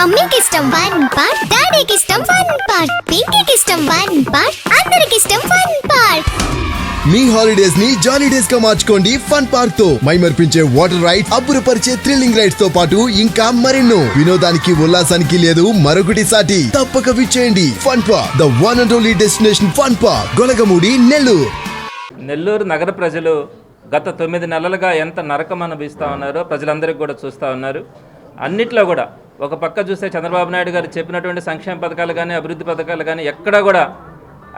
ఇష్టం one part. డాడీకి ఇష్టం వన్ పార్ట్. పింకీకి ఇష్టం వన్ పార్ట్. అందరికి ఇష్టం వన్ పార్ట్. మీ హాలిడేస్ని జాలీ డేస్గా మార్చుకోండి ఫన్ పార్క్తో మైమర్పించే వాటర్ రైడ్ అబ్బురపరిచే థ్రిల్లింగ్ రైడ్స్తో పాటు ఇంకా మరెన్నో. వినోదానికి ఉల్లాసానికి లేదు మరొకటి సాటి. తప్పక విచ్చేయండి. Fun park the one and only destination fun park Golagamudi Nellore. Nellore నగర ప్రజలు గత తొమ్మిది నెలలుగా ఎంత నరకం అనుభవిస్తూ ఉన్నారో ప్రజలందరికీ కూడా చూస్తూ ఉన్నారు. అన్నిట్లో కూడా ఒక పక్క చూస్తే చంద్రబాబు నాయుడు గారు చెప్పినటువంటి సంక్షేమ పథకాలు కానీ అభివృద్ధి పథకాలు కానీ ఎక్కడా కూడా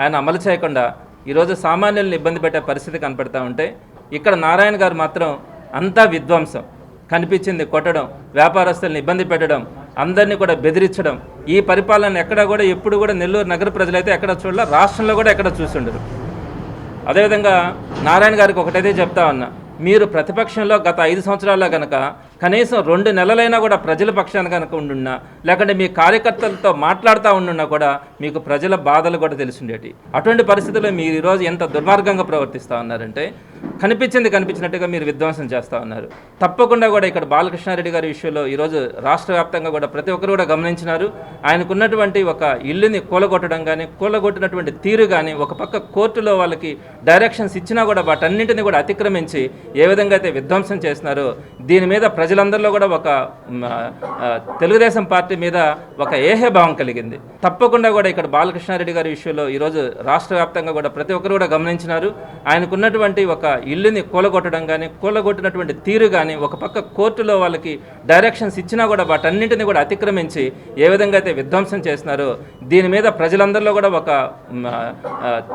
ఆయన అమలు చేయకుండా ఈరోజు సామాన్యులను ఇబ్బంది పెట్టే పరిస్థితి కనపడతా ఉంటే ఇక్కడ నారాయణ గారు మాత్రం అంతా విధ్వంసం. కనిపించింది కొట్టడం వ్యాపారస్తుల్ని ఇబ్బంది పెట్టడం అందరినీ కూడా బెదిరించడం. ఈ పరిపాలన ఎక్కడా కూడా ఎప్పుడు కూడా నెల్లూరు నగర ప్రజలైతే ఎక్కడ చూడాల రాష్ట్రంలో కూడా ఎక్కడ చూస్తుండరు అదేవిధంగా నారాయణ గారికి ఒకటైతే చెప్తా ఉన్నా. మీరు ప్రతిపక్షంలో గత ఐదు సంవత్సరాల్లో కనుక కనీసం రెండు నెలలైనా కూడా ప్రజల పక్షాన కనుక ఉండున్నా లేకుంటే మీ కార్యకర్తలతో మాట్లాడుతూ ఉండున్నా కూడా మీకు ప్రజల బాధలు కూడా తెలిసిండేటి అటువంటి పరిస్థితుల్లో మీరు ఈరోజు ఎంత దుర్మార్గంగా ప్రవర్తిస్తూ ఉన్నారంటే కనిపించింది కనిపించినట్టుగా మీరు విధ్వంసం చేస్తూ ఉన్నారు. తప్పకుండా కూడా ఇక్కడ బాలకృష్ణారెడ్డి గారి విషయంలో ఈరోజు రాష్ట్ర వ్యాప్తంగా కూడా ప్రతి ఒక్కరు కూడా గమనించినారు. ఆయనకున్నటువంటి ఒక ఇల్లుని కూలగొట్టడం కానీ కూలగొట్టినటువంటి తీరు కానీ ఒక పక్క కోర్టులో వాళ్ళకి డైరెక్షన్స్ ఇచ్చినా కూడా వాటన్నింటినీ కూడా అతిక్రమించి ఏ విధంగా అయితే విధ్వంసం చేస్తున్నారో దీని మీద ప్రజలందరిలో కూడా ఒక తెలుగుదేశం పార్టీ మీద ఒక ఏహే భావం కలిగింది. తప్పకుండా కూడా ఇక్కడ బాలకృష్ణారెడ్డి గారి విషయంలో ఈరోజు రాష్ట్ర వ్యాప్తంగా కూడా ప్రతి ఒక్కరు కూడా గమనించినారు. ఆయనకున్నటువంటి ఒక ఇల్లుని కూలగొట్టడం కానీ కూలగొట్టినటువంటి తీరు కానీ ఒక పక్క కోర్టులో వాళ్ళకి డైరెక్షన్స్ ఇచ్చినా కూడా వాటన్నింటినీ కూడా అతిక్రమించి ఏ విధంగా అయితే విధ్వంసం చేస్తున్నారో దీని మీద ప్రజలందరిలో కూడా ఒక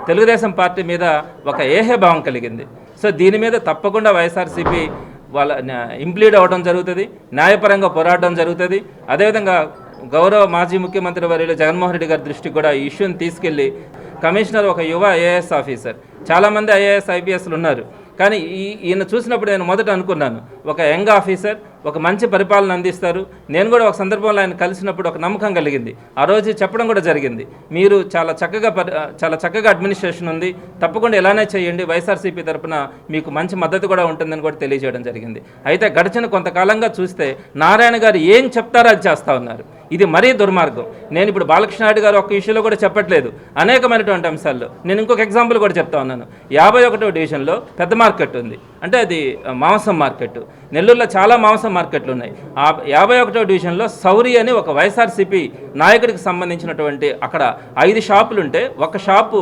తెలుగుదేశం పార్టీ మీద ఒక ఏహే భావం కలిగింది. సో దీని మీద తప్పకుండా వైఎస్ఆర్సీపీ వాళ్ళ ఇంప్లీడ్ అవ్వడం జరుగుతుంది న్యాయపరంగా పోరాడడం జరుగుతుంది. అదేవిధంగా గౌరవ మాజీ ముఖ్యమంత్రి వర్యులు జగన్మోహన్ రెడ్డి గారి దృష్టికి కూడా ఈ ఇష్యూని తీసుకెళ్ళి కమిషనర్ ఒక యువ ఐఏఎస్ ఆఫీసర్. చాలామంది ఐఏఎస్ ఐపీఎస్లు ఉన్నారు. కానీ ఈ ఈయన చూసినప్పుడు నేను మొదట అనుకున్నాను ఒక యంగ్ ఆఫీసర్ ఒక మంచి పరిపాలన అందిస్తారు. నేను కూడా ఒక సందర్భంలో ఆయన కలిసినప్పుడు ఒక నమ్మకం కలిగింది. ఆ రోజు చెప్పడం కూడా జరిగింది. మీరు చాలా చక్కగా చాలా చక్కగా అడ్మినిస్ట్రేషన్ ఉంది. తప్పకుండా ఎలానే చేయండి. వైఎస్ఆర్సీపీ తరఫున మీకు మంచి మద్దతు కూడా ఉంటుందని కూడా తెలియజేయడం జరిగింది. అయితే గడిచిన కొంతకాలంగా చూస్తే నారాయణ గారు ఏం చెప్తారో అది చేస్తూ ఉన్నారు. ఇది మరీ దుర్మార్గం. నేను ఇప్పుడు బాలకృష్ణనాయుడు గారు ఒక ఇష్యూలో కూడా చెప్పట్లేదు. అనేకమైనటువంటి అంశాల్లో. నేను ఇంకొక ఎగ్జాంపుల్ కూడా చెప్తా ఉన్నాను. యాభై ఒకటో డివిజన్లో పెద్ద మార్కెట్ ఉంది. అంటే అది మాంసం మార్కెట్. నెల్లూరులో చాలా మాంసం మార్కెట్లు ఉన్నాయి. ఆ యాభై ఒకటో డివిజన్లో సౌరి అని ఒక వైఎస్ఆర్సీపీ నాయకుడికి సంబంధించినటువంటి అక్కడ ఐదు షాపులు ఉంటే ఒక షాపు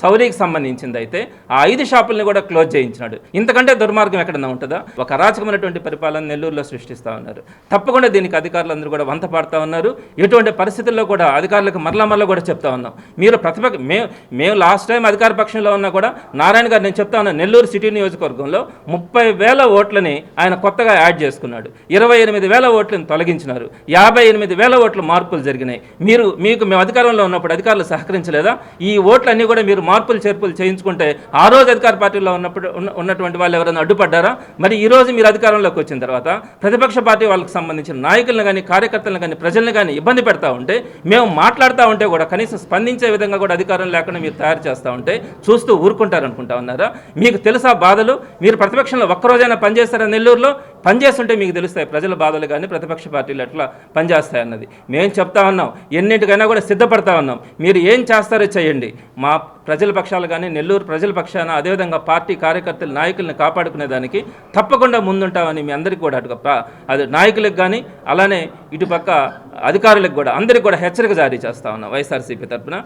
సౌరికి సంబంధించింది అయితే ఆ ఐదు షాపుల్ని కూడా క్లోజ్ చేయించినాడు. ఇంతకంటే దుర్మార్గం ఎక్కడన్నా ఉంటుందా? ఒక అరాచకమైనటువంటి పరిపాలన నెల్లూరులో సృష్టిస్తూ ఉన్నారు. తప్పకుండా దీనికి అధికారులందరూ కూడా వంత పాడుతూ ఉన్నారు. ఎటువంటి పరిస్థితుల్లో కూడా అధికారులకు మరలా మరలా కూడా చెప్తా ఉన్నాం. మీరు ప్రతిపక్ష మేము మేము లాస్ట్ టైం అధికార పక్షంలో ఉన్నా కూడా నారాయణ గారు నేను చెప్తా ఉన్నాను నెల్లూరు సిటీ నియోజకవర్గంలో ముప్పై వేల ఓట్లని ఆయన కొత్తగా యాడ్ చేసుకున్నాడు. ఇరవై ఎనిమిది వేల ఓట్లను తొలగించినారు. యాభై ఎనిమిది వేల ఓట్ల మార్పులు జరిగినాయి. మీరు మీకు మేము అధికారంలో ఉన్నప్పుడు అధికారులు సహకరించలేదా? ఈ ఓట్లన్నీ కూడా మీరు మార్పులు చేర్పులు చేయించుకుంటే ఆ రోజు అధికార పార్టీలో ఉన్నప్పుడు ఉన్నటువంటి వాళ్ళు ఎవరైనా అడ్డుపడ్డారా? మరి ఈ రోజు మీరు అధికారంలోకి వచ్చిన తర్వాత ప్రతిపక్ష పార్టీ వాళ్ళకి సంబంధించిన నాయకులను కానీ కార్యకర్తలను కానీ ప్రజలను కానీ ఇబ్బంది పెడతా ఉంటే మేము మాట్లాడుతూ ఉంటే కూడా కనీసం స్పందించే విధంగా కూడా అధికారం లేకుండా మీరు తయారు చేస్తూ ఉంటే చూస్తూ ఊరుకుంటారు అనుకుంటా ఉన్నారా? మీకు తెలుసా బాధలు? మీరు ప్రతిపక్షంలో ఒక్కరోజైనా పనిచేస్తారా నెల్లూరులో? పనిచేస్తుంటే మీకు తెలుస్తాయి ప్రజల బాధలు కానీ ప్రతిపక్ష పార్టీలు ఎట్లా పనిచేస్తాయన్నది. మేము చెప్తా ఉన్నాం. ఎన్నింటికైనా కూడా సిద్ధపడతా ఉన్నాం. మీరు ఏం చేస్తారో చేయండి. మా ప్రజల పక్షాలు కానీ నెల్లూరు ప్రజల పక్షాన అదేవిధంగా పార్టీ కార్యకర్తల నాయకుల్ని కాపాడుకునే దానికి తప్పకుండా ముందుంటామని మీ అందరికీ కూడా అటు అది నాయకులకు కానీ అలానే ఇటుపక్క అధికారులకు కూడా అందరికీ కూడా హెచ్చరిక జారీ చేస్తా ఉన్నాం వైఎస్ఆర్సీపీ తరఫున